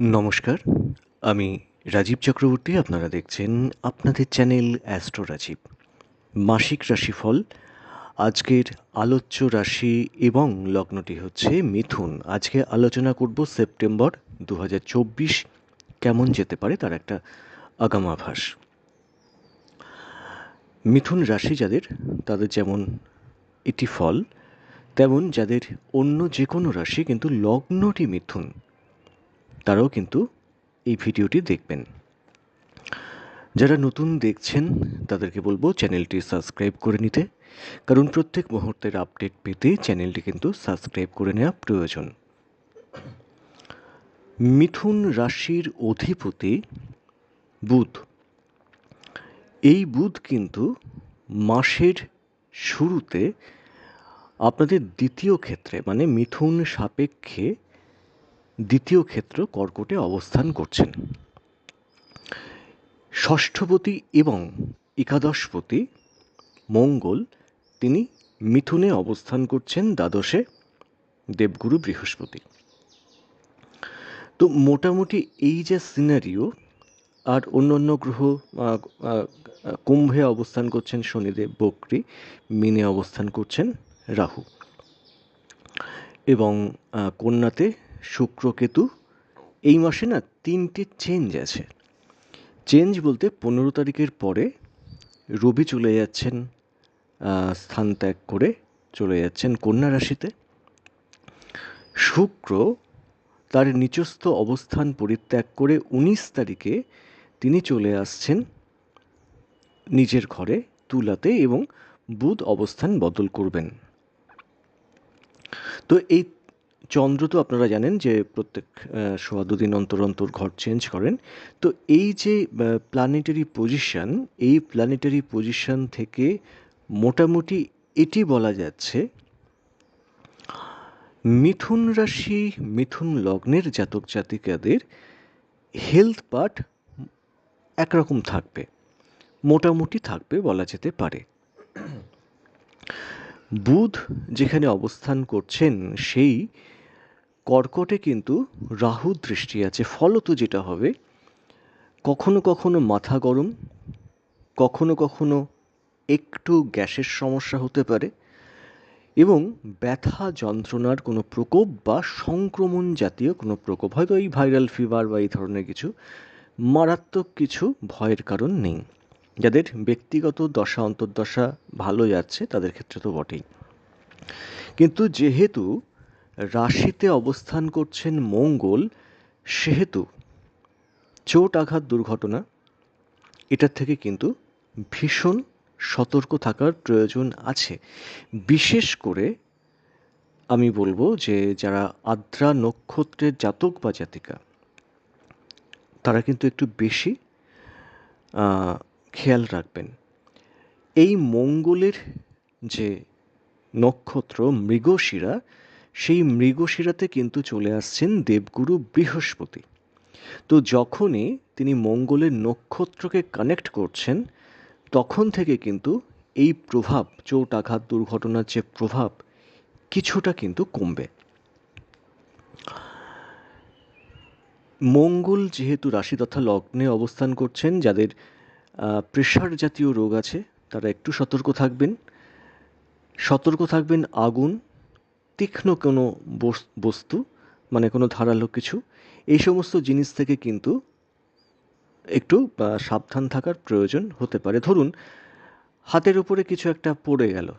নমস্কার, আমি রাজীব চক্রবর্তী, আপনারা দেখছেন আপনাদের চ্যানেল অ্যাস্ট্রো রাজীব। মাসিক রাশিফল, আজকের আলোচ্য রাশি এবং লগ্নটি হচ্ছে মিথুন। আজকে আলোচনা করব সেপ্টেম্বর দু হাজার চব্বিশ, কেমন যেতে পারে তার একটা আগামাভাস। মিথুন রাশি যাদের, তাদের যেমন এটি ফল, তেমন যাদের অন্য যে কোনো রাশি কিন্তু লগ্নটি মিথুন। তারাও কিন্তু এই ভিডিওটি দেখবেন। যারা নতুন দেখছেন, তাদেরকে বলব চ্যানেলটি সাবস্ক্রাইব করে নিতে, কারণ প্রত্যেক মুহূর্তের আপডেট পেতে চ্যানেলটি কিন্তু সাবস্ক্রাইব করে নেওয়া প্রয়োজন। মিথুন রাশির অধিপতি বুধ। এই বুধ কিন্তু মাসের শুরুতে আপনাদের দ্বিতীয় ক্ষেত্রে মানে মিথুন সাপেক্ষে দ্বিতীয় ক্ষেত্র কর্কটে অবস্থান করছেন। ষষ্ঠপতি এবং একাদশপতি মঙ্গল, তিনি মিথুনে অবস্থান করছেন দ্বাদশে, দেবগুরু বৃহস্পতি। তো মোটামুটি এই যে সিনারিও আর অন্য অন্য গ্রহ কুম্ভে অবস্থান করছেন শনিদেব, বক্রি, মিনে অবস্থান করছেন রাহু। এবং কন্যাতে শুক্র কেতু এই মাসে না তিনটে চেঞ্জ আছে। চেঞ্জ বলতে পনেরো তারিখের পরে রবি চলে যাচ্ছেন স্থান ত্যাগ করে চলে যাচ্ছেন কন্যা রাশিতে। শুক্র তার নিচস্থ অবস্থান পরিত্যাগ করে উনিশ তারিখে তিনি চলে আসছেন নিজের ঘরে তুলাতে এবং বুধ অবস্থান বদল করবেন। তো এই চন্দ্র তো আপনারা জানেন যে প্রত্যেক সোয়া দুদিন অন্তর অন্তর ঘর চেঞ্জ করেন। তো এই যে প্ল্যানেটারি পজিশন এই প্ল্যানেটারি পজিশন থেকে মোটামুটি এটি বলা যাচ্ছে মিথুন রাশি, মিথুন লগ্নের জাতক জাতিকাদের হেলথ পার্ট একরকম থাকবে, মোটামুটি থাকবে বলা যেতে পারে। বুধ যেখানে অবস্থান করছেন, সেই কর্কটে কিন্তু রাহু দৃষ্টি আছে। ফলত যেটা হবে, কখনো কখনো মাথা গরম, কখনো কখনো একটু গ্যাসের সমস্যা হতে পারে এবং ব্যথা যন্ত্রণার কোনো প্রকোপ বা সংক্রমণ জাতীয় কোনো প্রকোপ, হয়তো এই ভাইরাল ফিভার বা এই ধরনের কিছু, মারাত্মক কিছু ভয়ের কারণ নেই। যাদের ব্যক্তিগত দশা, অন্তর্দশা ভালো যাচ্ছে তাদের ক্ষেত্রে তো বটেই। কিন্তু যেহেতু রাশিতে অবস্থান করছেন মঙ্গল, সেহেতু চোট আঘাত দুর্ঘটনা, এটার থেকে কিন্তু ভীষণ সতর্ক থাকার প্রয়োজন আছে। বিশেষ করে আমি বলব যে যারা আদ্রা নক্ষত্রের জাতক বা জাতিকা, তারা কিন্তু একটু বেশি খেয়াল রাখবেন, এই মঙ্গলের যে নক্ষত্র মৃগশিরা, সেই মৃগশিরাতে কিন্তু চলে আসছেন দেবগুরু বৃহস্পতি। তো যখনই তিনি মঙ্গলের নক্ষত্রকে কানেক্ট করছেন, তখন থেকে কিন্তু এই প্রভাব, চোট আঘাত, দুর্ঘটনার যে প্রভাব, কিছুটা কিন্তু কমবে। মঙ্গল যেহেতু রাশি তথা লগ্নে অবস্থান করছেন, যাদের প্রেশার জাতীয় রোগ আছে, তারা একটু সতর্ক থাকবেন। সতর্ক থাকবেন আগুন, তীক্ষ্ণ কোনো বস্তু মানে কোনো ধারালো কিছু। এই সমস্ত জিনিস থেকে কিন্তু একটু সাবধান থাকার প্রয়োজন হতে পারে। ধরুন, হাতের উপরে কিছু একটা পড়ে গেল।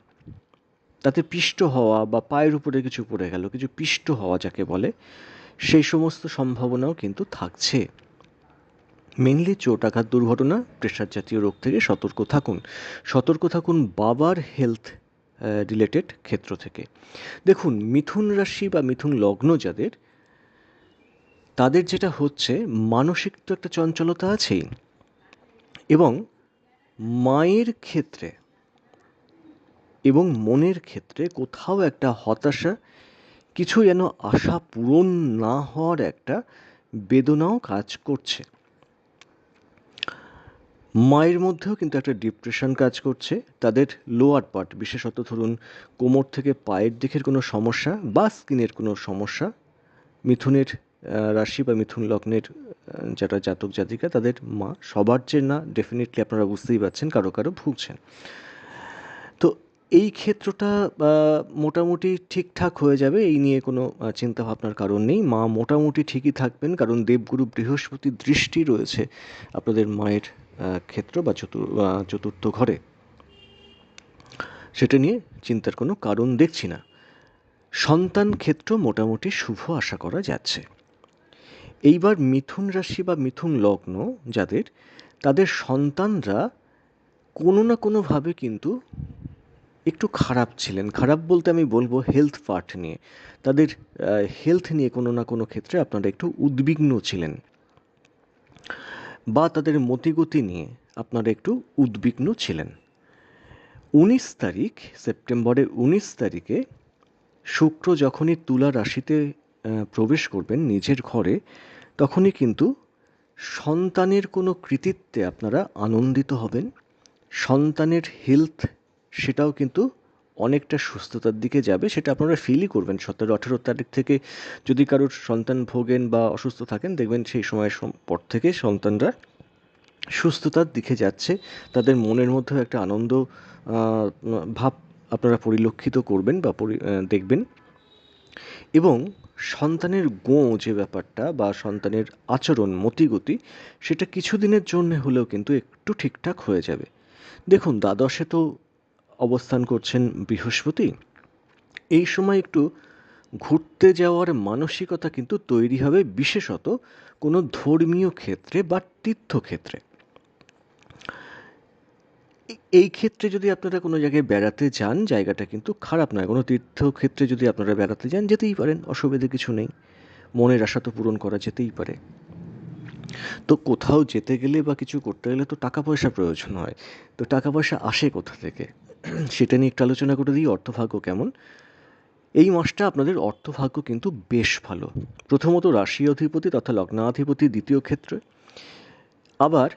তাতে পিষ্ট হওয়া বা পায়ের উপরে কিছু পড়ে গেল, কিছু পিষ্ট হওয়া যাকে বলে, সেই সমস্ত সম্ভাবনাও কিন্তু থাকছে। মেনলি চোট আঘাত দুর্ঘটনা প্রেশার জাতীয় রোগ থেকে সতর্ক থাকুন। সতর্ক থাকুন বাবার হেলথ রিলেটেড ক্ষেত্র থেকে। দেখুন, মিথুন রাশি বা মিথুন লগ্ন যাদের, তাদের যেটা হচ্ছে, মানসিক তো একটা চঞ্চলতা আছেই। এবং মায়ের ক্ষেত্রে এবং মনের ক্ষেত্রে কোথাও একটা হতাশা, কিছু যেন আশা পূরণ না হওয়ার একটা বেদনাও কাজ করছে। মায়ের মধ্যেও কিন্তু একটা ডিপ্রেশন কাজ করছে। তাদের লোয়ার পার্ট বিশেষত ধরুন কোমর থেকে পায়ের দিকের কোনো সমস্যা বা স্কিনের কোনো সমস্যা, মিথুনের রাশি বা মিথুন লগ্নের যারা জাতক জাতিকা, তাদের মা সবার যে না ডেফিনেটলি আপনারা বুঝতেই পারছেন, কারও কারও ভুগছেন। তো এই ক্ষেত্রটা মোটামুটি ঠিকঠাক হয়ে যাবে, এই নিয়ে কোনো চিন্তা ভাবনার কারণ নেই। মা মোটামুটি ঠিকই থাকবেন, কারণ দেবগুরু বৃহস্পতির দৃষ্টি রয়েছে আপনাদের মায়ের ক্ষেত্র বা চতুর চতুর্থ ঘরে। সেটা নিয়ে চিন্তার কোনো কারণ দেখছি না। সন্তান ক্ষেত্র মোটামুটি শুভ আশা করা যাচ্ছে। এইবার মিথুন রাশি বা মিথুন লগ্ন যাদের, তাদের সন্তানরা কোনো না কোনোভাবে কিন্তু একটু খারাপ ছিলেন। খারাপ বলতে আমি বলব হেলথ পার্ট নিয়ে। তাদের হেলথ নিয়ে কোনো না কোনো ক্ষেত্রে আপনারা একটু উদ্বিগ্ন ছিলেন। বা তাদের মতিগতি নিয়ে আপনারা একটু উদ্বিগ্ন ছিলেন। উনিশ তারিখ, সেপ্টেম্বরের উনিশ তারিখে শুক্র যখনই তুলা রাশিতে প্রবেশ করবেন নিজের ঘরে, তখনই কিন্তু সন্তানের কোনো কৃতিত্বে আপনারা আনন্দিত হবেন। সন্তানের হেলথ সেটাও কিন্তু অনেকটা সুস্থতার দিকে যাবে, সেটা আপনারা ফিলই করবেন। সতেরো, আঠেরো তারিখ থেকে যদি কারোর সন্তান ভোগেন বা অসুস্থ থাকেন, দেখবেন সেই সময়ের পর থেকে সন্তানরা সুস্থতার দিকে যাচ্ছে। তাদের মনের মধ্যেও একটা আনন্দ ভাব আপনারা পরিলক্ষিত করবেন বা দেখবেন। এবং সন্তানের গো যে ব্যাপারটা বা সন্তানের আচরণ, মতিগতি, সেটা কিছুদিনের জন্য হলেও কিন্তু একটু ঠিকঠাক হয়ে যাবে। দেখুন, দ্বাদশে তো অবস্থান করছেন বৃহস্পতি। এই সময় একটু ঘুরতে যাওয়ার মানসিকতা কিন্তু তৈরি হবে বিশেষত কোনো ধর্মীয় ক্ষেত্রে বা তীর্থক্ষেত্রে। এই ক্ষেত্রে যদি আপনারা কোনো জায়গায় বেড়াতে যান, জায়গাটা কিন্তু খারাপ নয়। কোনো তীর্থক্ষেত্রে যদি আপনারা বেড়াতে যান, যেতেই পারেন, অসুবিধে কিছু নেই। মনের আশা তো পূরণ করা যেতেই পারে। তো কোথাও যেতে গেলে বা কিছু করতে গেলে তো টাকা পয়সা প্রয়োজন হয়। তো টাকা পয়সা আসে কোথা থেকে? সেটা নিয়ে একটু আলোচনা করে দিই, অর্থভাগ্য কেমন? এই মাসটা আপনাদের অর্থভাগ্য কিন্তু বেশ ভালো। প্রথমত রাশি অধিপতি তথা লগ্নাধিপতি দ্বিতীয় ক্ষেত্রে। আবার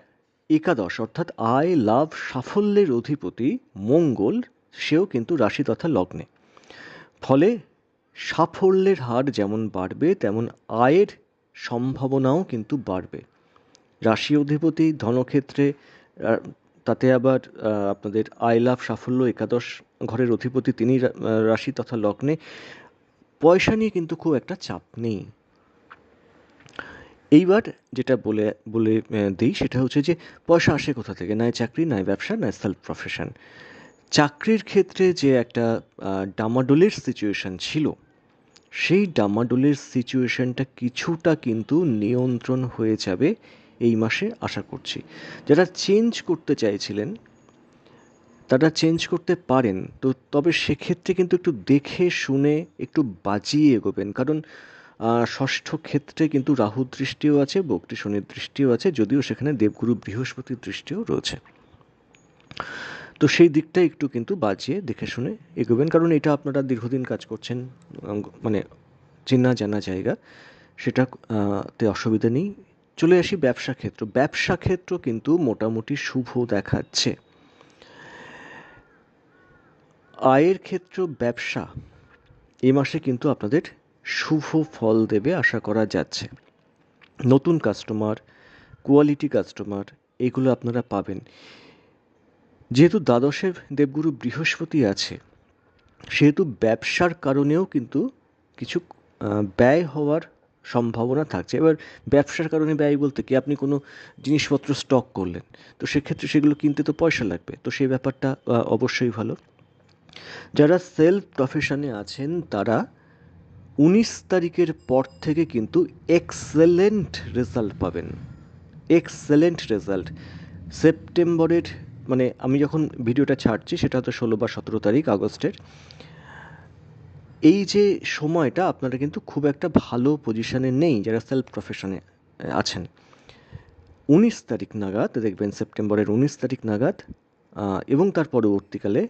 একাদশ অর্থাৎ আয়, লাভ, সাফল্যের অধিপতি মঙ্গল, সেও কিন্তু রাশি তথা লগ্নে। ফলে সাফল্যের হার যেমন বাড়বে, তেমন আয়ের সম্ভাবনাও কিন্তু বাড়বে। রাশি অধিপতি ধনক্ষেত্রে তাতে আবার আপনাদের আই লাভ সাফল্য একাদশ ঘরের অধিপতি তিনি রাশি তথা লগ্নে, পয়সা নিয়ে কিন্তু খুব একটা চাপ নেই। এইবার যেটা বলে বলে দিই সেটা হচ্ছে যে, পয়সা আসে কোথা থেকে? নয় চাকরি নয় ব্যবসা নয় সেলফ প্রফেশন চাকরির ক্ষেত্রে যে একটা ডামাডোলের সিচুয়েশান ছিল, সেই ডামাডোলের সিচুয়েশানটা কিছুটা কিন্তু নিয়ন্ত্রণ হয়ে যাবে এই মাসে আশা করছি। যারা চেঞ্জ করতে চাইছিলেন, তারা চেঞ্জ করতে পারেন। তো তবে সেক্ষেত্রে কিন্তু একটু দেখে, শুনে, একটু বাজিয়ে এগোবেন। কারণ ষষ্ঠ ক্ষেত্রে কিন্তু রাহু দৃষ্টিও আছে বক্তি শনির দৃষ্টিও আছে, যদিও সেখানে দেবগুরু বৃহস্পতির দৃষ্টিও রয়েছে। তো সেই দিকটা একটু কিন্তু বাজিয়ে, দেখে শুনে এগোবেন। কারণ এটা আপনারা দীর্ঘদিন কাজ করছেন মানে চেনা জানা জায়গা। সেটাতে অসুবিধা নেই। চলে আসি ব্যবসা ক্ষেত্র। ব্যবসা ক্ষেত্র কিন্তু মোটামুটি শুভ দেখাচ্ছে। আয়ের ক্ষেত্র ব্যবসা, এ মাসে কিন্তু আপনাদের শুভ ফল দেবে আশা করা যাচ্ছে। নতুন কাস্টমার কোয়ালিটি কাস্টমার এগুলো আপনারা পাবেন। যেহেতু দ্বাদশের দেবগুরু বৃহস্পতি আছে, সেহেতু ব্যবসার কারণেও কিন্তু কিছু ব্যয় হওয়ার সম্ভাবনা থাকছে। এবার ব্যবসার কারণে ব্যয় বলতে কি, আপনি কোনো জিনিসপত্র স্টক করলেন, তো সেক্ষেত্রে সেগুলো কিনতে তো পয়সা লাগবে, তো সেই ব্যাপারটা অবশ্যই ভালো। যারা সেলফ প্রফেশনে আছেন, তারা উনিশ তারিখের পর থেকে কিন্তু এক্সেলেন্ট রেজাল্ট পাবেন। এক্সেলেন্ট রেজাল্ট সেপ্টেম্বরের মানে আমি যখন ভিডিওটা ছাড়ছি, সেটা হয়তো ষোলো বা সতেরো তারিখ আগস্টের এই যে সময়টা আপনারা কিন্তু খুব একটা ভালো পজিশানে নেই যারা সেলফ প্রফেশনে আছেন। উনিশ তারিখ নাগাদ, দেখবেন সেপ্টেম্বরের উনিশ তারিখ নাগাদ এবং তার পরবর্তীকালে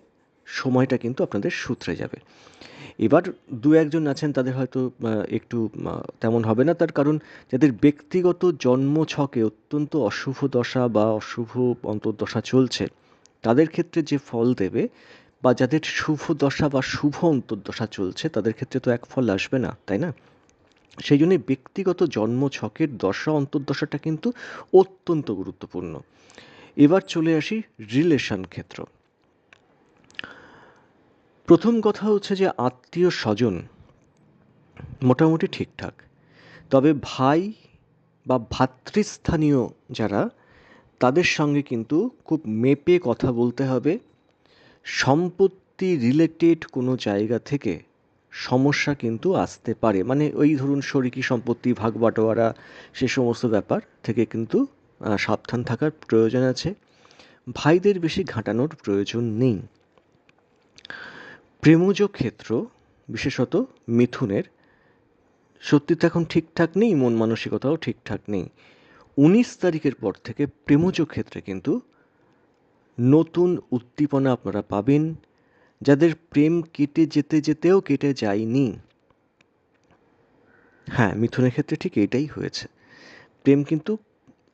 সময়টা কিন্তু আপনাদের সূত্রে যাবে। এবার দু একজন আছেন, তাদের হয়তো একটু তেমন হবে না। তার কারণ যাদের ব্যক্তিগত জন্ম ছকে অত্যন্ত অশুভ দশা বা অশুভ অন্তর্দশা চলছে, তাদের ক্ষেত্রে যে ফল দেবে বা যাদের শুভ দশা বা শুভ অন্তর্দশা চলছে, তাদের ক্ষেত্রে তো এক ফল আসবে না, তাই না? সেই জন্যে ব্যক্তিগত জন্ম ছকের দশা অন্তর্দশাটা কিন্তু অত্যন্ত গুরুত্বপূর্ণ। এবার চলে আসি রিলেশন ক্ষেত্র। প্রথম কথা হচ্ছে যে আত্মীয় স্বজন মোটামুটি ঠিকঠাক। তবে ভাই বা ভাতৃস্থানীয় যারা, তাদের সঙ্গে কিন্তু খুব মেপে কথা বলতে হবে সম্পত্তি রিলেটেড কোনো জায়গা থেকে সমস্যা কিন্তু আসতে পারে। মানে ওই ধরুন শরিকি সম্পত্তি, ভাগ বাটোয়ারা, সে সমস্ত ব্যাপার থেকে কিন্তু সাবধান থাকার প্রয়োজন আছে। ভাইদের বেশি ঘাঁটানোর প্রয়োজন নেই। প্রেমজ ক্ষেত্র, বিশেষত মিথুনের, সত্যি তো এখন ঠিকঠাক নেই, মন মানসিকতাও ঠিকঠাক নেই। উনিশ তারিখের পর থেকে প্রেমজ ক্ষেত্রে কিন্তু নতুন উদ্দীপনা আপনারা পাবেন, যাদের প্রেম কেটে যেতে যেতেও কেটে যায়নি। হ্যাঁ মিথুনের ক্ষেত্রে ঠিক এটাই হয়েছে। প্রেম কিন্তু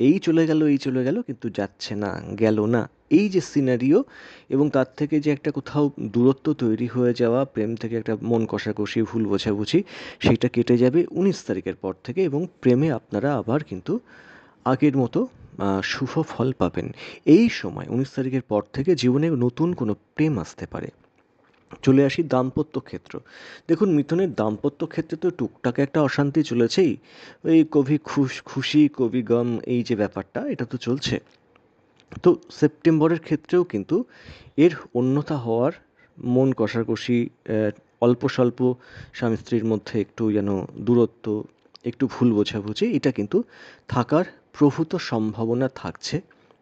এই চলে গেল, এই চলে গেল, কিন্তু যাচ্ছে না, গেল না। এই যে সিনারিও এবং তার থেকে যে একটা কোথাও দূরত্ব তৈরি হয়ে যাওয়া, প্রেম থেকে একটা মন কষাকষি, ভুল বোঝাবুঝি সেইটা কেটে যাবে উনিশ তারিখের পর থেকে এবং প্রেমে আপনারা আবার কিন্তু আগের মতো শুভ ফল পাবেন। এই সময় উনিশ তারিখের পর থেকে জীবনে নতুন কোনো প্রেম আসতে পারে। চলে আসি দাম্পত্য ক্ষেত্র। দেখুন, মিথুনের দাম্পত্য ক্ষেত্রে তো টুকটাক একটা অশান্তি চলেছেই। ওই কবি খুশ, খুশি, কবি গম, এই যে ব্যাপারটা, এটা তো চলছে। তো সেপ্টেম্বরের ক্ষেত্রেও কিন্তু এর অন্যথা হওয়ার মন কষাকষি অল্প স্বল্প স্বামী স্ত্রীর মধ্যে একটু যেন দূরত্ব, একটু ভুল বোঝাবুঝি, এটা কিন্তু থাকার প্রভূত সম্ভাবনা থাকছে,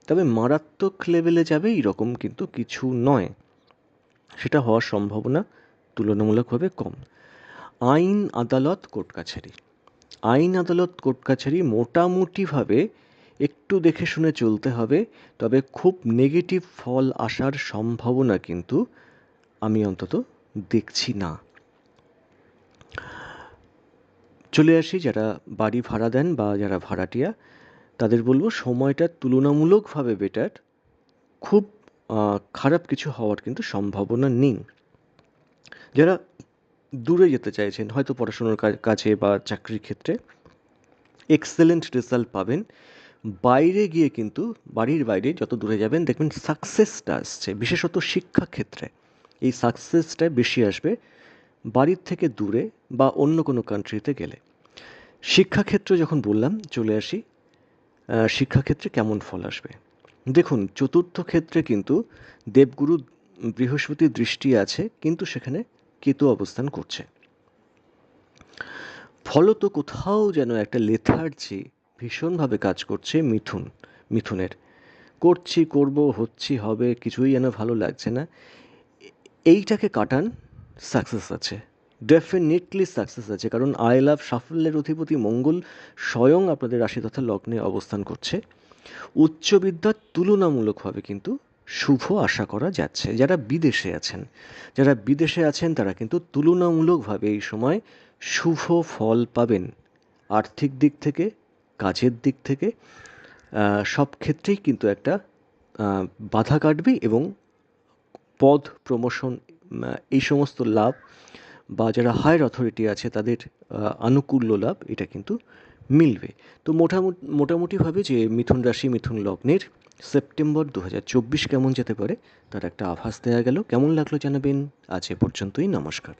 তবে মারাত্মক লেভেলে যাবে এরকম কিন্তু কিছু নয়। সেটা হওয়ার সম্ভাবনা তুলনামূলকভাবে কম। আইন আদালত কোর্ট কাছারি আইন আদালত কোর্ট কাছারি মোটামুটিভাবে একটু দেখে শুনে চলতে হবে, তবে খুব নেগেটিভ ফল আসার সম্ভাবনা কিন্তু আমি অন্তত দেখছি না। চলে আসি যারা বাড়ি ভাড়া দেন বা যারা ভাড়াটিয়া তাদের বলব সময়টা তুলনামূলকভাবে বেটার খুব খারাপ কিছু হওয়ার কিন্তু সম্ভাবনা নেই। যারা দূরে যেতে চাইছেন, হয়তো পড়াশুনোর কাজে বা চাকরির ক্ষেত্রে এক্সেলেন্ট রেজাল্ট পাবেন। বাইরে গিয়ে কিন্তু, বাড়ির বাইরে যত দূরে যাবেন, দেখবেন সাকসেসটা আসছে, বিশেষত শিক্ষাক্ষেত্রে। এই সাকসেসটা বেশি আসবে বাড়ির থেকে দূরে বা অন্য কোনো কান্ট্রিতে গেলে। শিক্ষাক্ষেত্র যখন বললাম, চলে আসি। শিক্ষাক্ষেত্রে কেমন ফল আসবে? দেখুন, চতুর্থ ক্ষেত্রে কিন্তু দেবগুরু বৃহস্পতির দৃষ্টি আছে, কিন্তু সেখানে কেতু অবস্থান করছে। ফলত কোথাও যেন একটা লেথার্জি ভীষণভাবে কাজ করছে মিথুন, মিথুনের। করছি, করব, হচ্ছি, হবে, কিছুই যেন ভালো লাগছে না। এইটাকে কাটান সাকসেস আছে। ডেফিনেটলি সাকসেস আছে, কারণ আই লাভ সাফল্যের অধিপতি মঙ্গল স্বয়ং আপনাদের রাশি তথা লগ্নে অবস্থান করছে। উচ্চ বিদ্যার তুলনামূলকভাবে কিন্তু শুভ আশা করা যাচ্ছে। যারা বিদেশে আছেন, যারা বিদেশে আছেন, তারা কিন্তু তুলনামূলকভাবে এই সময় শুভ ফল পাবেন। আর্থিক দিক থেকে, কাজের দিক থেকে সব ক্ষেত্রেই কিন্তু একটা বাধা কাটবে এবং পদ প্রমোশন এই সমস্ত লাভ বা যারা হায়ার অথরিটি আছে, তাদের আনুকূল্য লাভ, এটা কিন্তু মিলবে। তো মোটামুটি মোটামুটিভাবে যে মিথুন রাশি, মিথুন লগ্নের সেপ্টেম্বর দু কেমন যেতে পারে, তার একটা আভাস দেওয়া গেল। কেমন লাগল জানাবেন? আজ এ পর্যন্তই, নমস্কার।